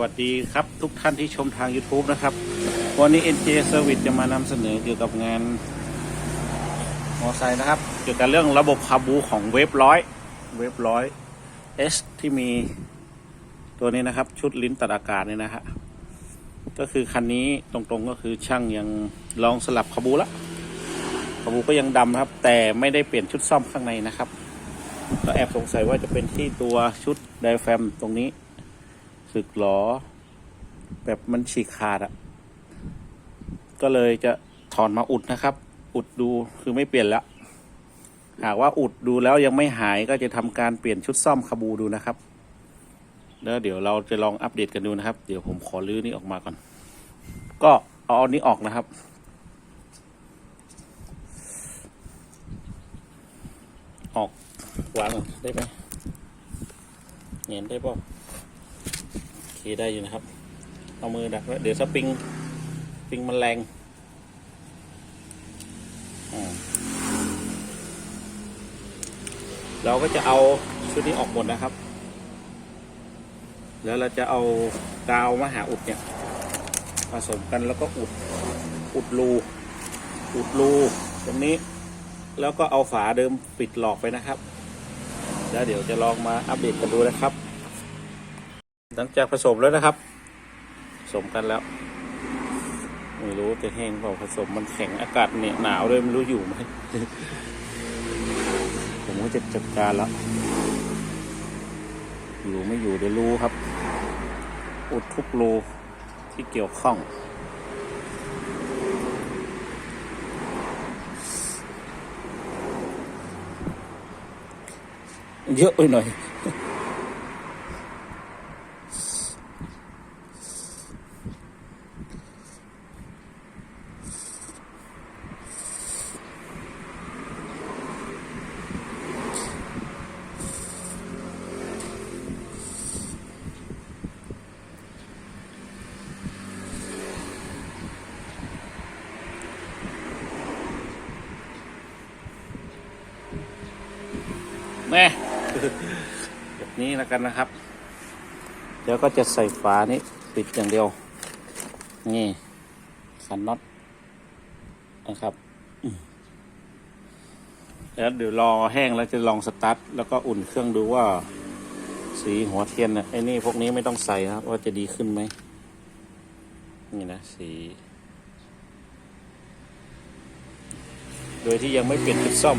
สวัสดีครับทุกท่านที่ชมทาง YouTube นะครับ วันนี้ NJ Service จะมานำเสนอเกี่ยวกับงานมอไซค์นะครับ เกี่ยวกับเรื่องระบบคาบูของเวฟร้อยเวฟร้อย S ที่มีตัวนี้นะครับ ชุดลิ้นตัดอากาศนี่นะฮะก็คือคันนี้ตรงๆก็คือช่างยังลองสลับคาบูละคาบูก็ยังดำนะครับ แต่ไม่ได้เปลี่ยนชุดซ่อมข้างในนะครับก็แอบสงสัยว่าจะเป็นที่ตัวชุดไดแฟมตรงนี้ สึกหรอ แบบมันฉีกขาดอะ่ะ ก็เลยจะถอนมาอุดนะครับ อุดดูคือไม่เปลี่ยนแล้วหากว่าอุดดูแล้วยังไม่หายก็จะทำการเปลี่ยนชุดซ่อมคาบูดูนะครับ แล้วเดี๋ยวเราจะลองอัปเดตกันดูนะครับ เดี๋ยวผมขอลื้อนี่ออกมาก่อน ก็เอาอันนี้ออกนะครับ ออกวางได้ไหมเห็นได้ป่ะ เคได้อยู่นะครับ เอามือดักไว้เดี๋ยวสปริงสปริงมันแรงเราก็จะเอาชุดนี้ออกหมดนะครับ แล้วเราจะเอากาวมหาอุดเนี่ยผสมกันแล้วก็อุดอุดรูอุดรูตรงนี้ แล้วก็เอาฝาเดิมปิดหลอกไปนะครับ แล้วเดี๋ยวจะลองมาอัปเดตกันดูนะครับ หลังจากผสมแล้วนะครับ ผสมกันแล้ว ไม่รู้จะแห้งเปล่าผสมมันแข็งอากาศเนี่ยหนาวด้วยไม่รู้อยู่ไหมผมก็จะจัดการแล้ว อยู่ไม่อยู่เดี๋ยวรู้ครับ อุดทุกรูที่เกี่ยวข้องเยอะไปหน่อย แม่แบบนี้แล้วกันนะครับ เดี๋ยวก็จะใส่ฝานี้ปิดอย่างเดียว นี่ขันน็อตนะครับแล้วเดี๋ยวรอแห้งแล้วจะลองสตาร์ทแล้วก็อุ่นเครื่องดูว่า สีหัวเทียนเนี่ยไอ้นี่พวกนี้ไม่ต้องใส่นะครับ ว่าจะดีขึ้นไหมนี่นะสี โดยที่ยังไม่เปลี่ยนชุดซ่อม